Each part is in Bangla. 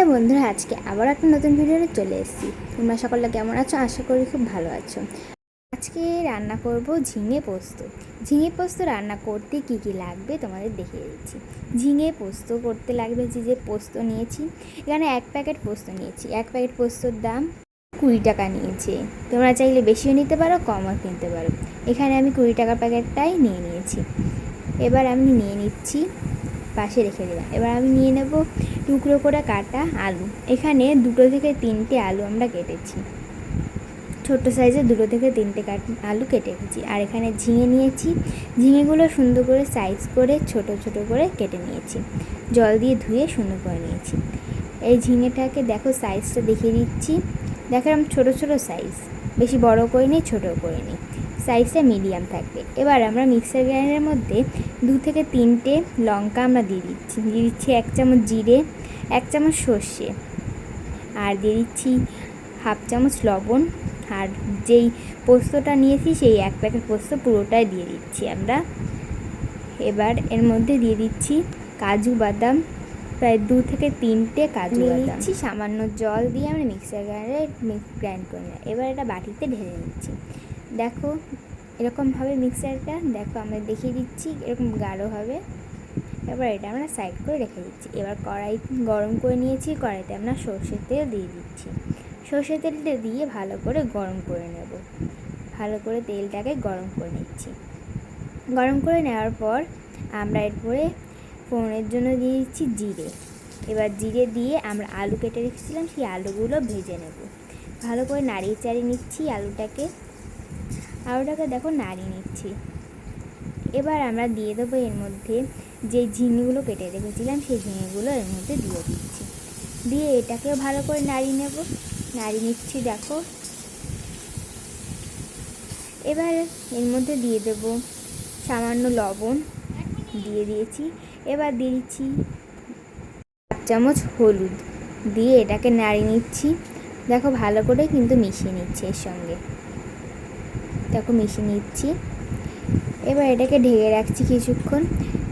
হ্যালো বন্ধুরা, আজকে আবার একটা নতুন ভিডিওতে চলে এসেছি। তোমরা সকলে কেমন আছো? আশা করি খুব ভালো আছো। আজকে রান্না করব ঝিঙে পোস্ত। ঝিঙে পোস্ত রান্না করতে কি কি লাগবে তোমাদের দেখিয়ে দিচ্ছি। ঝিঙে পোস্ত করতে লাগবে যে যে পোস্ত নিয়েছি, এখানে এক প্যাকেট পোস্ত নিয়েছি। এক প্যাকেট পোস্তর দাম কুড়ি টাকা নিয়েছে। তোমরা চাইলে বেশিও নিতে পারো, কমও কিনতে পারো। এখানে আমি কুড়ি টাকার প্যাকেটটাই নিয়ে নিয়েছি। এবার আমি নিয়ে নিচ্ছি পাশে রেখে দিলাম। এবার আমি নিয়ে নেব টুকরো করে কাটা আলু। এখানে দুটো থেকে তিনটে আলু আমরা কেটেছি। ছোট্ট সাইজে দুটো থেকে তিনটে কাট আলু কেটে রেখেছি আর এখানে ঝিঙে নিয়েছি। ঝিঙেগুলো সুন্দর করে সাইজ করে ছোট ছোট করে কেটে নিয়েছি। জল দিয়ে ধুয়ে সুন্দর করে নিয়েছি। এই ঝিঙেটাকে দেখো সাইজটা দেখিয়ে দিচ্ছি। দেখালাম ছোট ছোট সাইজ বেশি বড় করে নিই ছোটো করে নিই সাইজটা মিডিয়াম থাকবে। এবার আমরা মিক্সার গ্রাইন্ডারের মধ্যে দু থেকে তিনটে লঙ্কা আমরা দিয়ে দিচ্ছি। দিয়ে দিচ্ছি এক চামচ জিরে এক চামচ সর্ষে আর দিয়ে দিচ্ছি হাফ চামচ লবণ। আর যেই পোস্তটা নিয়েছি সেই এক প্যাকেট পোস্ত পুরোটাই দিয়ে দিচ্ছি আমরা। এবার এর মধ্যে দিয়ে দিচ্ছি কাজু বাদাম প্রায় দু থেকে তিনটে কাজু দিচ্ছি সামান্য জল দিয়ে আমরা মিক্সার গ্রাইন্ডারে গ্রাইন্ড করে নিলাম এবার এটা বাটিতে ঢেলে নিচ্ছি। দেখো এরকমভাবে মিক্সারটা, দেখো আমরা দেখিয়ে দিচ্ছি, এরকম গাঢ় হবে। এবার এটা আমরা সাইড করে রেখে দিচ্ছি। এবার কড়াই গরম করে নিয়েছি, কড়াইতে আমরা সর্ষের তেল দিয়ে দিচ্ছি। সর্ষের তেলটা দিয়ে ভালো করে গরম করে নেব। ভালো করে তেলটাকে গরম করে নিচ্ছি। গরম করে নেওয়ার পর আমরা এরপরে ফোড়নের জন্য দিয়ে দিচ্ছি জিরে। এবার জিরে দিয়ে আমরা আলু কেটে রেখেছিলাম, সেই আলুগুলো ভেজে নেব। ভালো করে নাড়িয়ে চাড়িয়ে নিচ্ছি আলুটাকে। আলুটাকে দেখো নাড়িয়ে নিচ্ছি। এবার আমরা দিয়ে দেবো এর মধ্যে যে ঝিঙেগুলো কেটে রেখেছিলাম, সেই ঝিঙেগুলো এর মধ্যে দিয়ে দিচ্ছি। দিয়ে এটাকেও ভালো করে নাড়িয়ে নেব। নাড়িয়ে নিচ্ছি, দেখো। এবার এর মধ্যে দিয়ে দেবো সামান্য লবণ। দিয়ে দিয়েছি। এবার দিয়ে দিচ্ছি এক চামচ হলুদ। দিয়ে এটাকে নাড়িয়ে নিচ্ছি। দেখো ভালো করে কিন্তু মিশিয়ে নিচ্ছে এর সঙ্গে। দেখো মিশিয়ে নিচ্ছি। এবার এটাকে ঢেকে রাখছি কিছুক্ষণ,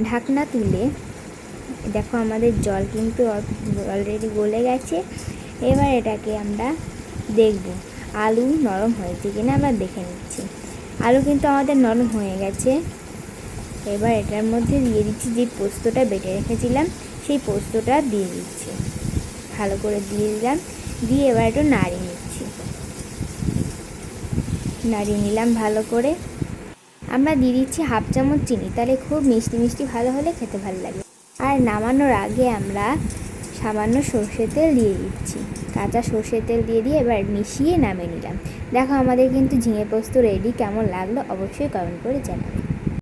ঢাকনা তুলে। দেখো আমাদের জল কিন্তু অলরেডি গলে গেছে। এবার এটাকে আমরা দেখব, আলু নরম হয়েছে কিনা আমরা দেখে নিচ্ছি। আলু কিন্তু আমাদের নরম হয়ে গেছে। এবার এটার মধ্যে দিয়ে দিচ্ছি যে পোস্তটা বেটে রেখেছিলাম, সেই পোস্তটা দিয়ে দিচ্ছি। ভালো করে দিয়ে দিলাম, দিয়ে এবার একটু নাড়িয়ে নিচ্ছি। নাড়িয়ে নিলাম ভালো করে। আমরা দিয়ে দিচ্ছি হাফ চামচ চিনি, তাহলে খুব মিষ্টি মিষ্টি ভালো হলে খেতে ভালো লাগে। আর নামানোর আগে আমরা সামান্য সর্ষে তেল দিয়ে দিচ্ছি। কাঁচা সর্ষের তেল দিয়ে দিয়ে এবার মিশিয়ে নামিয়ে নিলাম। দেখো আমাদের কিন্তু ঝিঙে পোস্ত রেডি কেমন লাগল অবশ্যই কমেন্ট করে জানাবে।